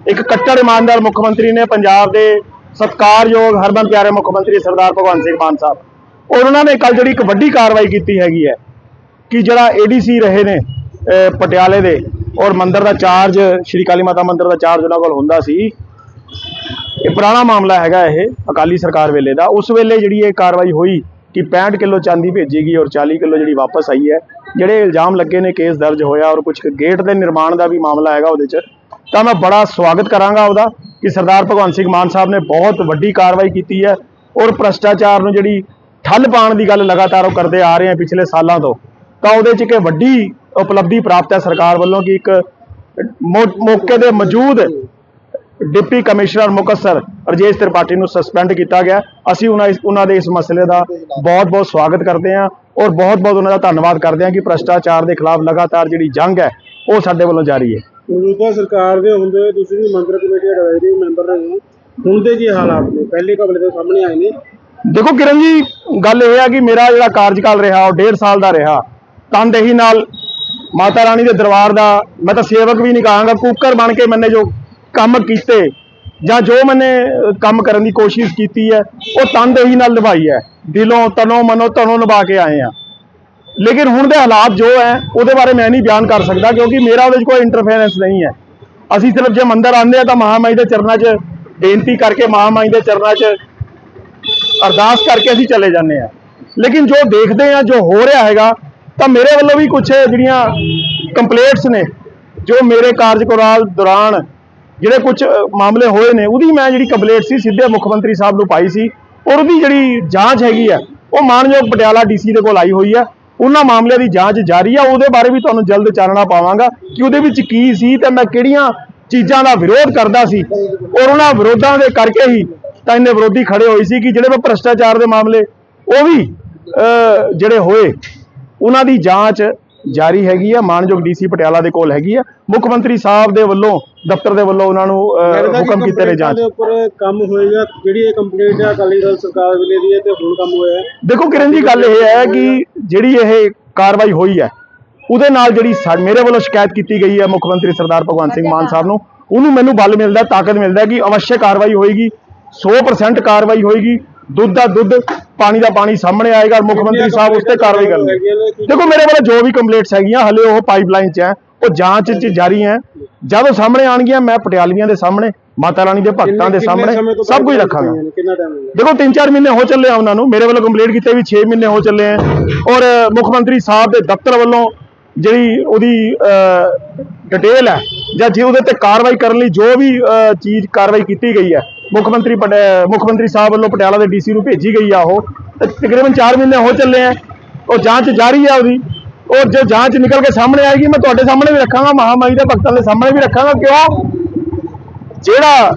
ਇੱਕ ਕੱਟੜ ਇਮਾਨਦਾਰ ਮੁੱਖ ਮੰਤਰੀ ਨੇ ਪੰਜਾਬ ਦੇ ਸਤਿਕਾਰਯੋਗ, ਹਰਮਨ ਪਿਆਰੇ ਮੁੱਖ ਮੰਤਰੀ ਸਰਦਾਰ ਭਗਵੰਤ ਸਿੰਘ ਮਾਨ ਸਾਹਿਬ, ਔਰ ਉਹਨਾਂ ਨੇ ਕੱਲ ਜਿਹੜੀ ਇੱਕ ਵੱਡੀ ਕਾਰਵਾਈ ਕੀਤੀ ਹੈਗੀ ਹੈ, ਕਿ ਜਿਹੜਾ ਏਡੀਸੀ ਰਹੇ ਨੇ ਪਟਿਆਲੇ ਦੇ, ਔਰ ਮੰਦਿਰ ਦਾ ਚਾਰਜ ਸ਼੍ਰੀ ਕਾਲੀ ਮਾਤਾ ਮੰਦਿਰ ਦਾ ਚਾਰਜ ਉਹਨਾਂ ਕੋਲ ਹੁੰਦਾ ਸੀ। ਇਹ ਪੁਰਾਣਾ ਮਾਮਲਾ ਹੈਗਾ ਇਹ, ਅਕਾਲੀ ਸਰਕਾਰ ਵੇਲੇ ਦਾ। ਉਸ ਵੇਲੇ ਜਿਹੜੀ ਇਹ ਕਾਰਵਾਈ ਹੋਈ ਕਿ 65 ਕਿਲੋ ਚਾਂਦੀ ਭੇਜੀ ਗਈ ਔਰ 40 ਕਿਲੋ ਜਿਹੜੀ ਵਾਪਸ ਆਈ ਹੈ, ਜਿਹੜੇ ਇਲਜ਼ਾਮ ਲੱਗੇ ਨੇ ਕੇਸ ਦਰਜ ਹੋਇਆ ਔਰ ਕੁਝ ਗੇਟ ਦੇ ਨਿਰਮਾਣ ਦਾ ਵੀ ਮਾਮਲਾ ਹੈਗਾ ਉਹਦੇ 'ਚ, ਤਾਂ ਮੈਂ ਬੜਾ ਸਵਾਗਤ ਕਰਾਂਗਾ ਉਹਦਾ ਕਿ ਸਰਦਾਰ ਭਗਵੰਤ ਸਿੰਘ ਮਾਨ ਸਾਹਿਬ ਨੇ ਬਹੁਤ ਵੱਡੀ ਕਾਰਵਾਈ ਕੀਤੀ ਹੈ ਔਰ ਭ੍ਰਸ਼ਟਾਚਾਰ ਨੂੰ ਜਿਹੜੀ ਠੱਲ ਪਾਉਣ ਦੀ ਗੱਲ ਲਗਾਤਾਰ ਉਹ ਕਰਦੇ ਆ ਰਹੇ ਆ ਪਿਛਲੇ ਸਾਲਾਂ ਤੋਂ। ਤਾਂ ਉਹਦੇ 'ਚ ਇੱਕ ਵੱਡੀ ਉਪਲਬਧੀ ਪ੍ਰਾਪਤ ਹੈ ਸਰਕਾਰ ਵੱਲੋਂ ਕਿ ਇੱਕ ਮੌ- ਮੌਕੇ ਦੇ ਮੌਜੂਦ ਡਿਪਟੀ ਕਮਿਸ਼ਨਰ ਮੁਕੱਸਰ ਰਜੇਸ਼ ਤ੍ਰਿਪਾਠੀ ਨੂੰ ਸਸਪੈਂਡ ਕੀਤਾ ਗਿਆ। ਅਸੀਂ ਉਹਨਾਂ ਉਹਨਾਂ ਦੇ ਇਸ ਮਸਲੇ ਦਾ ਬਹੁਤ-ਬਹੁਤ ਸਵਾਗਤ ਕਰਦੇ ਹਾਂ ਔਰ ਬਹੁਤ-ਬਹੁਤ ਉਹਨਾਂ ਦਾ ਧੰਨਵਾਦ ਕਰਦੇ ਹਾਂ ਕਿ ਭ੍ਰਸ਼ਟਾਚਾਰ ਦੇ ਖਿਲਾਫ ਲਗਾਤਾਰ ਜਿਹੜੀ ਜੰਗ ਹੈ ਉਹ ਸਾਡੇ ਵੱਲੋਂ ਜਾਰੀ ਹੈ।
ਮੌਜੂਦਾ ਸਰਕਾਰ ਦੇ ਹੁੰਦੇ ਤੁਸੀਂ ਵੀ ਮੰਦਰ ਕਮੇਟੀ ਐਡਵਾਈਜ਼ਰੀ ਮੈਂਬਰ ਰਹੇ ਹੋ। ਹੁਣ ਦੇ ਕੀ ਹਾਲਾਤ ਨੇ? ਪਹਿਲੇ ਕਬਲੇ ਦੇ ਸਾਹਮਣੇ ਆਏ ਨੇ।
ਦੇਖੋ ਕਿਰਨ ਜੀ ਗੱਲ ਇਹ ਹੈ ਕਿ ਮੇਰਾ ਜਿਹੜਾ ਕਾਰਜਕਾਲ ਰਿਹਾ ਉਹ ਡੇਢ ਸਾਲ ਦਾ ਰਿਹਾ। ਤਨਦੇਹੀ ਨਾਲ ਮਾਤਾ ਰਾਣੀ ਦੇ ਦਰਬਾਰ ਦਾ ਮੈਂ ਤਾਂ ਸੇਵਕ ਵੀ ਨਹੀਂ ਕਹਾਂਗਾ ਕੁੱਕਰ ਬਣ ਕੇ ਮੈਨੇ ਜੋ ਕੰਮ ਕੀਤੇ ਜਾਂ ਜੋ ਮੈਨੇ ਕੰਮ ਕਰਨ ਦੀ ਕੋਸ਼ਿਸ਼ ਕੀਤੀ ਹੈ, ਉਹ ਤਨਦੇਹੀ ਨਾਲ ਨਿਭਾਈ ਹੈ। ਦਿਲੋਂ, ਤਨੋਂ, ਮਨੋਂ, ਧਨੋਂ ਨਿਭਾ ਕੇ ਆਏ ਆ ਲੇਕਿਨ ਹੁਣ ਦੇ ਹਾਲਾਤ ਜੋ ਹੈ, ਉਹਦੇ ਬਾਰੇ ਮੈਂ ਨਹੀਂ ਬਿਆਨ ਕਰ ਸਕਦਾ ਕਿਉਂਕਿ ਮੇਰਾ ਉਹਦੇ 'ਚ ਕੋਈ ਇੰਟਰਫੇਰੈਂਸ ਨਹੀਂ ਹੈ। ਅਸੀਂ ਸਿਰਫ ਜੇ ਮੰਦਰ ਆਉਂਦੇ ਆ ਤਾਂ ਮਹਾਮਾਈ ਦੇ ਚਰਨਾਂ 'ਚ ਬੇਨਤੀ ਕਰਕੇ ਮਹਾਮਾਈ ਦੇ ਚਰਨਾਂ 'ਚ ਅਰਦਾਸ ਕਰਕੇ ਅਸੀਂ ਚਲੇ ਜਾਂਦੇ ਆ ਲੇਕਿਨ ਜੋ ਦੇਖਦੇ ਆ ਜੋ ਹੋ ਰਿਹਾ ਹੈਗਾ, ਤਾਂ ਮੇਰੇ ਵੱਲੋਂ ਵੀ ਕੁਝ ਜਿਹੜੀਆਂ ਕੰਪਲੇਂਟਸ ਨੇ, ਜੋ ਮੇਰੇ ਕਾਰਜਕਾਲ ਦੌਰਾਨ ਜਿਹੜੇ ਕੁਝ ਮਾਮਲੇ ਹੋਏ ਨੇ, ਉਹਦੀ ਮੈਂ ਜਿਹੜੀ ਕੰਪਲੇਂਟ ਸੀ, ਸਿੱਧੇ ਮੁੱਖ ਮੰਤਰੀ ਸਾਹਿਬ ਨੂੰ ਪਾਈ ਸੀ। ਔਰ ਉਹਦੀ ਜਿਹੜੀ ਜਾਂਚ ਹੈਗੀ ਆ, ਉਹ ਮਾਨਯੋਗ ਪਟਿਆਲਾ ਡੀਸੀ ਦੇ ਕੋਲ ਆਈ ਹੋਈ ਆ। ਉਹਨਾਂ ਮਾਮਲਿਆਂ ਦੀ ਜਾਂਚ ਜਾਰੀ ਆ। ਉਹਦੇ ਬਾਰੇ ਵੀ ਤੁਹਾਨੂੰ ਜਲਦ ਚਾਨਣਾ ਪਾਵਾਂਗਾ ਕਿ ਉਹਦੇ ਵਿੱਚ ਕੀ ਸੀ ਤੇ ਮੈਂ ਕਿਹੜੀਆਂ ਚੀਜ਼ਾਂ ਦਾ ਵਿਰੋਧ ਕਰਦਾ ਸੀ। ਔਰ ਉਹਨਾਂ ਵਿਰੋਧਾਂ ਦੇ ਕਰਕੇ ਹੀ ਤਾਂ ਇੰਨੇ ਵਿਰੋਧੀ ਖੜੇ ਹੋਏ ਸੀ ਕਿ ਜਿਹੜੇ ਮੈਂ ਭ੍ਰਸ਼ਟਾਚਾਰ ਦੇ ਮਾਮਲੇ, ਉਹ ਵੀ ਜਿਹੜੇ ਹੋਏ, ਉਹਨਾਂ ਦੀ ਜਾਂਚ ਜਾਰੀ ਹੈਗੀ ਆ। ਮਾਨਯੋਗ ਡੀਸੀ ਪਟਿਆਲਾ ਦੇ ਕੋਲ ਹੈਗੀ ਆ। ਮੁੱਖ ਮੰਤਰੀ ਸਾਹਿਬ ਦੇ ਵੱਲੋਂ ਦਫ਼ਤਰ ਦੇ ਵੱਲੋਂ ਉਹਨਾਂ ਨੂੰ ਅਹ, ਹੁਕਮ ਕੀਤੇ ਨੇ ਜਾਂਚ।
ਦੇ ਉੱਪਰ ਕੰਮ ਹੋਏਗਾ ਜਿਹੜੀ ਇਹ ਕੰਪਲੇਂਟ ਹੈ ਅਕਾਲੀ ਦਲ ਸਰਕਾਰ ਵੇਲੇ ਦੀ ਹੈ ਤੇ ਹੁਣ ਕੰਮ ਹੋਇਆ ਹੈ।
ਦੇਖੋ ਕਿਰਨ ਜੀ ਗੱਲ ਇਹ ਹੈ ਕਿ ਜਿਹੜੀ ਇਹ ਕਾਰਵਾਈ ਹੋਈ ਹੈ ਉਹਦੇ ਨਾਲ ਜਿਹੜੀ ਸਾ- ਮੇਰੇ ਵੱਲੋਂ ਸ਼ਿਕਾਇਤ ਕੀਤੀ ਗਈ ਹੈ ਮੁੱਖ ਮੰਤਰੀ ਸਰਦਾਰ ਭਗਵੰਤ ਸਿੰਘ ਮਾਨ ਸਾਹਿਬ ਨੂੰ। ਉਹਨੂੰ ਮੈਨੂੰ ਬਲ ਮਿਲਦਾ ਤਾਕਤ ਮਿਲਦਾ ਕਿ ਅਵਸ਼ਯ ਕਾਰਵਾਈ ਹੋਏਗੀ 100% ਕਾਰਵਾਈ ਹੋਏਗੀ ਦੁੱਧ ਦਾ ਦੁੱਧ ਪਾਣੀ ਦਾ ਪਾਣੀ ਸਾਹਮਣੇ ਆਏਗਾ ਮੁੱਖ ਮੰਤਰੀ ਸਾਹਿਬ ਉਸ ਤੇ ਕਾਰਵਾਈ ਕਰਨਗੇ। ਦੇਖੋ ਮੇਰੇ ਵੱਲੋਂ ਜੋ ਵੀ ਕੰਪਲੇਂਟਸ ਹੈਗੀਆਂ ਹਲੇ ਉਹ ਪਾਈਪਲਾਈਨ 'ਚ ਹੈ। ਉਹ ਜਾਂਚ 'ਚ ਜਾਰੀ ਹੈ। ਜਦੋਂ ਸਾਹਮਣੇ ਆਣਗੀਆਂ ਮੈਂ ਪਟਿਆਲੀਆਂ ਦੇ ਸਾਹਮਣੇ ਮਾਤਾ ਰਾਣੀ ਦੇ ਭਗਤਾਂ ਦੇ ਸਾਹਮਣੇ ਸਭ ਕੁਝ ਰੱਖਾਂਗਾ। ਦੇਖੋ 3-4 ਮਹੀਨੇ ਹੋ ਚੱਲੇ ਆ ਉਹਨਾਂ ਨੂੰ। ਮੇਰੇ ਵੱਲੋਂ ਕੰਪਲੀਟ ਕੀਤੇ ਵੀ 6 ਮਹੀਨੇ ਹੋ ਚੱਲੇ ਆ। ਔਰ ਮੁੱਖ ਮੰਤਰੀ ਸਾਹਿਬ ਦੇ ਦਫ਼ਤਰ ਵੱਲੋਂ ਜਿਹੜੀ ਉਹਦੀ ਡਿਟੇਲ ਹੈ ਜਾਂ ਜੇ ਉਹਦੇ ਤੇ ਕਾਰਵਾਈ ਕਰਨ ਲਈ ਜੋ ਵੀ ਚੀਜ਼ ਕਾਰਵਾਈ ਕੀਤੀ ਗਈ ਹੈ ਮੁੱਖ ਮੰਤਰੀ ਮੁੱਖ ਮੰਤਰੀ ਸਾਹਿਬ ਵੱਲੋਂ ਪਟਿਆਲਾ ਦੇ ਡੀਸੀ ਨੂੰ ਭੇਜੀ ਗਈ ਆ ਉਹ। ਤਕਰੀਬਨ 4 ਮਹੀਨੇ ਹੋ ਚੱਲੇ ਆ। ਉਹ ਜਾਂਚ ਜਾਰੀ ਆ ਉਹਦੀ। ਔਰ ਜੇ ਜਾਂਚ ਨਿਕਲ ਕੇ ਸਾਹਮਣੇ ਆਏਗੀ, ਮੈਂ ਤੁਹਾਡੇ ਸਾਹਮਣੇ ਵੀ ਰੱਖਾਂਗਾ ਮਹਾਮਾਈ ਦੇ ਭਗਤਾਂ ਦੇ ਸਾਹਮਣੇ ਵੀ ਰੱਖਾਂਗਾ, ਕਿਉਂ? ਜਿਹੜਾ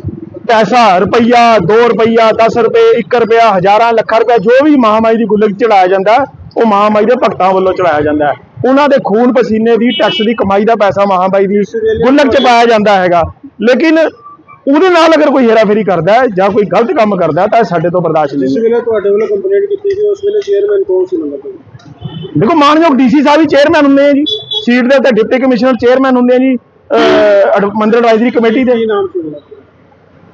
ਪੈਸਾ, ਰੁਪਈਆ 2 ਰੁਪਈਆ 10 ਰੁਪਏ 1 ਰੁਪਿਆ ਹਜ਼ਾਰਾਂ, ਲੱਖਾਂ ਰੁਪਏ ਜੋ ਵੀ ਮਹਾਮਾਈ ਦੀ ਗੁੱਲਕ ਚੜਾਇਆ ਜਾਂਦਾ, ਉਹ ਮਹਾਮਾਈ ਦੇ ਭਗਤਾਂ ਵੱਲੋਂ ਚੜਾਇਆ ਜਾਂਦਾ ਉਹਨਾਂ ਦੇ ਖੂਨ ਪਸੀਨੇ ਦੀ, ਟੈਕਸ ਦੀ ਕਮਾਈ ਦਾ ਪੈਸਾ ਮਹਾਮਾਈ ਦੀ ਗੁੱਲਕ 'ਚ ਪਾਇਆ ਜਾਂਦਾ ਹੈਗਾ। ਲੇਕਿਨ ਉਹਦੇ ਨਾਲ ਅਗਰ ਕੋਈ ਹੇਰਾਫੇਰੀ ਕਰਦਾ ਹੈ ਜਾਂ ਕੋਈ ਗਲਤ ਕੰਮ ਕਰਦਾ ਤਾਂ ਸਾਡੇ ਤੋਂ ਬਰਦਾਸ਼ਤ ਨਹੀਂ।
ਜਿਸ ਵੇਲੇ ਤੁਹਾਡੇ ਵੱਲੋਂ ਕੰਪਲੇਂਟ ਕੀਤੀ ਗਈ, ਉਸ ਵੇਲੇ ਚੇਅਰਮੈਨ ਕੌਣ ਸੀ ਮੰਦਰ
ਦੇਖੋ ਮਾਨਯੋਗ ਡੀਸੀ ਸਾਹਿਬ ਹੀ ਚੇਅਰਮੈਨ ਹੁੰਦੇ ਆ ਜੀ। ਸੀਟ ਦੇ ਉੱਤੇ ਡਿਪਟੀ ਕਮਿਸ਼ਨਰ ਚੇਅਰਮੈਨ ਹੁੰਦੇ ਆ ਜੀ ਅਹ, ਮੰਦਰ ਐਡਵਾਈਜ਼ਰੀ ਕਮੇਟੀ ਦੇ।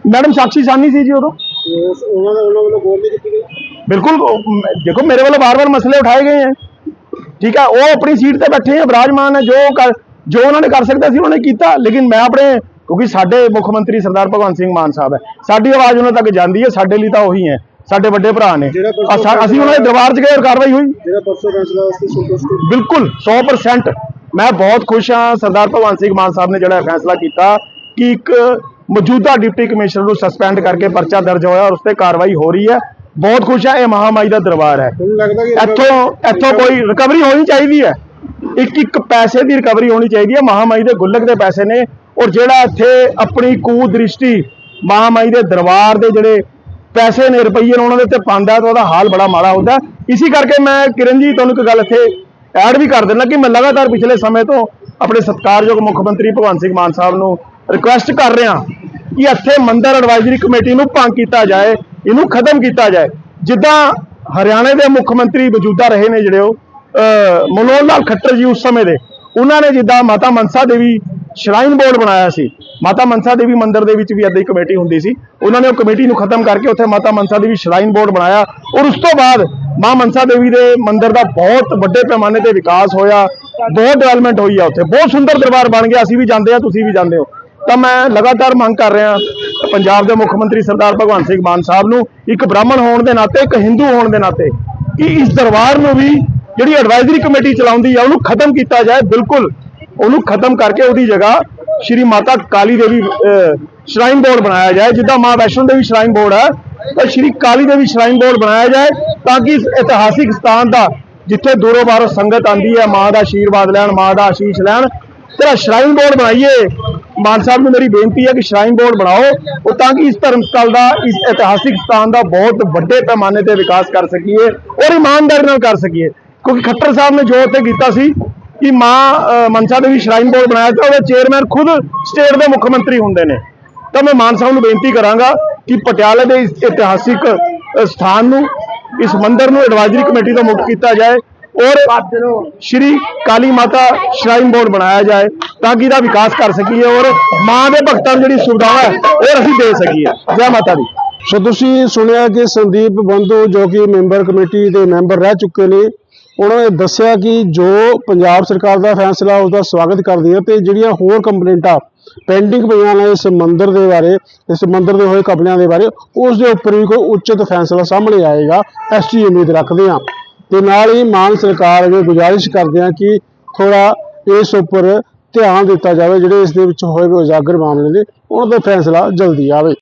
ਮੈਡਮ ਸਾਕਸ਼ੀ ਸਾਨੀ ਸੀ ਜੀ ਉਦੋਂ।
ਉਹਨਾਂ ਦਾ ਉਹਨਾਂ ਵੱਲੋਂ ਗੌਰ ਨਹੀਂ ਕੀਤੀ ਗਈ
ਬਿਲਕੁਲ ਦੇਖੋ ਮੇਰੇ ਵੱਲੋਂ ਵਾਰ-ਵਾਰ ਮਸਲੇ ਉਠਾਏ ਗਏ ਹੈ ਠੀਕ ਹੈ ਉਹ ਆਪਣੀ ਸੀਟ ਤੇ ਬੈਠੇ ਹੈ ਬਰਾਜਮਾਨ ਹੈ ਜੋ ਕਰ ਜੋ ਉਹਨਾਂ ਨੇ ਕਰ ਸਕਦਾ ਸੀ ਉਹਨਾਂ ਨੇ ਕੀਤਾ। ਲੇਕਿਨ ਮੈਂ ਆਪਣੇ ਕਿਉਂਕਿ ਸਾਡੇ ਮੁੱਖ ਮੰਤਰੀ ਸਰਦਾਰ ਭਗਵੰਤ ਸਿੰਘ ਮਾਨ ਸਾਹਿਬ ਹੈ। ਸਾਡੀ ਆਵਾਜ਼ ਉਹਨਾਂ ਤੱਕ ਜਾਂਦੀ ਹੈ ਸਾਡੇ ਲਈ ਤਾਂ ਉਹੀ ਹੈ। ਸਾਡੇ ਵੱਡੇ ਭਰਾ ਨੇ। ਅਸੀਂ ਉਹਨਾਂ ਦੇ ਦਰਬਾਰ 'ਚ ਗਏ ਔਰ ਕਾਰਵਾਈ ਹੋਈ।
ਜਿਹੜਾ ਪਰਸੋਂ ਫੈਸਲਾ ਉਸ ਤੇ? ਸੰਤੁਸ਼ਟ ਹੋ
ਬਿਲਕੁਲ 100% ਮੈਂ ਬਹੁਤ ਖੁਸ਼ ਹਾਂ ਸਰਦਾਰ ਭਗਵੰਤ ਸਿੰਘ ਮਾਨ ਸਾਹਿਬ ਨੇ ਜਿਹੜਾ ਫੈਸਲਾ ਕੀਤਾ ਕਿ ਇੱਕ ਮੌਜੂਦਾ ਡਿਪਟੀ ਕਮਿਸ਼ਨਰ ਨੂੰ ਸਸਪੈਂਡ ਕਰਕੇ ਪਰਚਾ ਦਰਜ ਹੋਇਆ ਔਰ ਉਸ ਤੇ ਕਾਰਵਾਈ ਹੋ ਰਹੀ ਹੈ। ਬਹੁਤ ਖੁਸ਼ ਹਾਂ ਇਹ ਮਹਾਮਾਈ ਦਾ ਦਰਬਾਰ ਹੈ। ਇੱਥੋਂ ਇੱਥੋਂ ਕੋਈ ਰਿਕਵਰੀ ਹੋਣੀ ਚਾਹੀਦੀ ਹੈ। ਇੱਕ ਇੱਕ ਪੈਸੇ ਦੀ ਰਿਕਵਰੀ ਹੋਣੀ ਚਾਹੀਦੀ ਹੈ। ਮਹਾਮਾਈ ਦੇ ਗੁੱਲਕ ਦੇ ਪੈਸੇ ਨੇ ਔਰ ਜਿਹੜਾ ਇੱਥੇ ਆਪਣੀ ਕੂ ਦ੍ਰਿਸ਼ਟੀ ਮਹਾਮਾਈ ਦੇ ਦਰਬਾਰ ਦੇ ਜਿਹੜੇ ਪੈਸੇ ਨੇ ਰੁਪਈਏ ਨੂੰ ਉਹਨਾਂ ਦੇ ਉੱਤੇ ਪਾਉਂਦਾ ਤਾਂ ਉਹਦਾ ਹਾਲ ਬੜਾ ਮਾੜਾ ਹੁੰਦਾ ਇਸੇ ਕਰਕੇ ਮੈਂ ਕਿਰਨ ਜੀ ਤੁਹਾਨੂੰ ਇੱਕ ਗੱਲ ਇੱਥੇ ਐਡ ਵੀ ਕਰ ਦੇਣਾ ਕਿ ਮੈਂ ਲਗਾਤਾਰ ਪਿਛਲੇ ਸਮੇਂ ਤੋਂ ਆਪਣੇ ਸਤਿਕਾਰਯੋਗ ਮੁੱਖ ਮੰਤਰੀ ਭਗਵੰਤ ਸਿੰਘ ਮਾਨ ਸਾਹਿਬ ਨੂੰ ਰਿਕੁਐਸਟ ਕਰ ਰਿਹਾ ਕਿ ਇੱਥੇ ਮੰਦਰ ਐਡਵਾਈਜ਼ਰੀ ਕਮੇਟੀ ਨੂੰ ਭੰਗ ਕੀਤਾ ਜਾਏ, ਇਹਨੂੰ ਖਤਮ ਕੀਤਾ ਜਾਏ। ਜਿੱਦਾਂ ਹਰਿਆਣੇ ਦੇ ਮੁੱਖ ਮੰਤਰੀ ਮੌਜੂਦਾ ਰਹੇ ਨੇ ਜਿਹੜੇ ਉਹ ਮਨੋਹਰ ਲਾਲ ਖੱਟਰ ਜੀ ਉਸ ਸਮੇਂ ਦੇ, ਉਹਨਾਂ ਨੇ ਜਿੱਦਾਂ ਮਾਤਾ ਮਨਸਾ ਦੇਵੀ ਸ਼ਰਾਈਨ ਬੋਰਡ ਬਣਾਇਆ ਸੀ। ਮਾਤਾ ਮਨਸਾ ਦੇਵੀ ਮੰਦਿਰ ਦੇ ਵਿੱਚ ਵੀ ਏਦਾਂ ਹੀ ਕਮੇਟੀ ਹੁੰਦੀ ਸੀ। ਉਹਨਾਂ ਨੇ ਉਹ ਕਮੇਟੀ ਨੂੰ ਖਤਮ ਕਰਕੇ ਉੱਥੇ ਮਾਤਾ ਮਨਸਾ ਦੇਵੀ ਸ਼ਰਾਈਨ ਬੋਰਡ ਬਣਾਇਆ ਔਰ ਉਸ ਤੋਂ ਬਾਅਦ ਮਾਂ ਮਨਸਾ ਦੇਵੀ ਦੇ ਮੰਦਿਰ ਦਾ ਬਹੁਤ ਵੱਡੇ ਪੈਮਾਨੇ ਤੇ ਵਿਕਾਸ ਹੋਇਆ, ਬਹੁਤ ਡਿਵੈਲਪਮੈਂਟ ਹੋਈ ਆ ਉੱਥੇ। ਬਹੁਤ ਸੁੰਦਰ ਦਰਬਾਰ ਬਣ ਗਿਆ, ਅਸੀਂ ਵੀ ਜਾਂਦੇ ਆ, ਤੁਸੀਂ ਵੀ ਜਾਂਦੇ ਹੋ। ਤਾਂ ਮੈਂ ਲਗਾਤਾਰ ਮੰਗ ਕਰ ਰਿਹਾ ਪੰਜਾਬ ਦੇ ਮੁੱਖ ਮੰਤਰੀ ਸਰਦਾਰ ਭਗਵੰਤ ਸਿੰਘ ਮਾਨ ਸਾਹਿਬ ਨੂੰ, ਇੱਕ ਬ੍ਰਾਹਮਣ ਹੋਣ ਦੇ ਨਾਤੇ, ਇੱਕ ਹਿੰਦੂ ਹੋਣ ਦੇ ਨਾਤੇ, ਕਿ ਇਸ ਦਰਬਾਰ ਨੂੰ ਵੀ ਜਿਹੜੀ ਐਡਵਾਈਜ਼ਰੀ ਕਮੇਟੀ ਚਲਾਉਂਦੀ ਆ, ਉਹਨੂੰ ਖਤਮ ਕੀਤਾ ਜਾਏ, ਬਿਲਕੁਲ। ਉਹਨੂੰ ਖਤਮ ਕਰਕੇ ਉਹਦੀ ਜਗ੍ਹਾ ਸ਼੍ਰੀ ਮਾਤਾ ਕਾਲੀ ਦੇਵੀ ਸ਼ਰਾਈਨ ਬੋਰਡ ਬਣਾਇਆ ਜਾਏ, ਜਿੱਦਾਂ ਮਾਂ ਵੈਸ਼ਨੋ ਦੇਵੀ ਸ਼ਰਾਈਨ ਬੋਰਡ ਹੈ, ਤਾਂ ਸ਼੍ਰੀ ਕਾਲੀ ਦੇਵੀ ਸ਼ਰਾਈਨ ਬੋਰਡ ਬਣਾਇਆ ਜਾਏ ਤਾਂ ਕਿ ਇਸ ਇਤਿਹਾਸਿਕ ਸਥਾਨ ਦਾ, ਜਿੱਥੇ ਦੂਰੋਂ ਬਾਹਰੋਂ ਸੰਗਤ ਆਂਦੀ ਹੈ, ਮਾਂ ਦਾ ਆਸ਼ੀਰਵਾਦ ਲੈਣ, ਮਾਂ ਦਾ ਆਸ਼ੀਸ਼ ਲੈਣ ਤੇਰਾ ਸ਼ਰਾਈਨ ਬੋਰਡ ਬਣਾਈਏ। ਮਾਨ ਸਾਹਿਬ ਨੂੰ ਮੇਰੀ ਬੇਨਤੀ ਹੈ ਕਿ ਸ਼ਰਾਈਨ ਬੋਰਡ ਬਣਾਓ, ਉਹ ਤਾਂ ਕਿ ਇਸ ਧਰਮ ਸਥਲ ਦਾ, ਇਸ ਇਤਿਹਾਸਿਕ ਸਥਾਨ ਦਾ ਬਹੁਤ ਵੱਡੇ ਪੈਮਾਨੇ ਤੇ ਵਿਕਾਸ ਕਰ ਸਕੀਏ ਔਰ ਇਮਾਨਦਾਰੀ ਨਾਲ ਕਰ ਸਕੀਏ। ਕਿਉਂਕਿ ਖੱਟਰ ਸਾਹਿਬ ਨੇ ਜੋ ਉੱਥੇ ਕੀਤਾ ਸੀ ਕਿ ਮਾਂ ਅਹ, ਮਨਸਾ ਦੇਵੀ ਸ਼ਰਾਈਨ ਬੋਰਡ ਬਣਾਇਆ ਤਾਂ ਉਹਦੇ ਚੇਅਰਮੈਨ ਖੁਦ ਸਟੇਟ ਦੇ ਮੁੱਖ ਮੰਤਰੀ ਹੁੰਦੇ ਨੇ। ਤਾਂ ਮੈਂ ਮਾਨ ਸਾਹਿਬ ਨੂੰ ਬੇਨਤੀ ਕਰਾਂਗਾ ਕਿ ਪਟਿਆਲੇ ਦੇ ਇਸ ਇਤਿਹਾਸਿਕ ਸਥਾਨ ਨੂੰ ਇਸ ਮੰਦਿਰ ਨੂੰ ਐਡਵਾਈਜ਼ਰੀ ਕਮੇਟੀ ਤੋਂ ਮੁਕਤ ਕੀਤਾ ਜਾਏ ਔਰ ਸ਼੍ਰੀ ਕਾਲੀ ਮਾਤਾ ਸ਼ਰਾਈਨ ਬੋਰਡ ਬਣਾਇਆ ਜਾਏ ਤਾਂ ਕਿ ਇਹਦਾ ਵਿਕਾਸ ਕਰ ਸਕੀਏ ਔਰ ਮਾਂ ਦੇ ਭਗਤਾਂ ਨੂੰ ਜਿਹੜੀ ਸੁਵਿਧਾਵਾਂ ਹੈ ਉਹ ਅਸੀਂ ਦੇ ਸਕੀਏ। ਜੈ ਮਾਤਾ ਦੀ।
ਸੋ ਤੁਸੀਂ ਸੁਣਿਆ ਕਿ ਸੰਦੀਪ ਬੰਧੂ ਜੋ ਕਿ ਮੈਂਬਰ ਕਮੇਟੀ ਦੇ ਮੈਂਬਰ ਰਹਿ ਚੁੱਕੇ ਨੇ ਉਹਨਾਂ ਨੇ ਦੱਸਿਆ ਕਿ ਜੋ ਪੰਜਾਬ ਸਰਕਾਰ ਦਾ ਫੈਸਲਾ ਉਸ ਦਾ ਸਵਾਗਤ ਕਰਦੀ ਹੈ ਤੇ ਜਿਹੜੀਆਂ ਹੋਰ ਕੰਪਲੇਂਟਾਂ ਪੈਂਡਿੰਗ ਪਈਆਂ ਨੇ ਇਸ ਮੰਦਿਰ ਦੇ ਬਾਰੇ, ਇਸ ਮੰਦਿਰ ਦੇ ਹੋਏ ਕਬਲਿਆਂ ਦੇ ਬਾਰੇ, ਉਸ ਦੇ ਉੱਪਰ ਵੀ ਕੋਈ ਉਚਿਤ ਫੈਸਲਾ ਸਾਹਮਣੇ ਆਏਗਾ ਐਸਟੀ ਉਮੀਦ ਰੱਖਦੇ ਹਾਂ। ਤੇ ਨਾਲ ਹੀ ਮਾਨ ਸਰਕਾਰ ਅੱਗੇ ਗੁਜ਼ਾਰਿਸ਼ ਕਰਦੇ ਹਾਂ ਕਿ ਥੋੜਾ ਇਸ ਉੱਪਰ ਧਿਆਨ ਦਿੱਤਾ ਜਾਵੇ, ਜਿਹੜੇ ਇਸ ਦੇ ਵਿੱਚ ਹੋਏ ਉਜਾਗਰ ਮਾਮਲੇ ਨੇ, ਉਹਨਾਂ ਦਾ ਫੈਸਲਾ ਜਲਦੀ ਆਵੇ।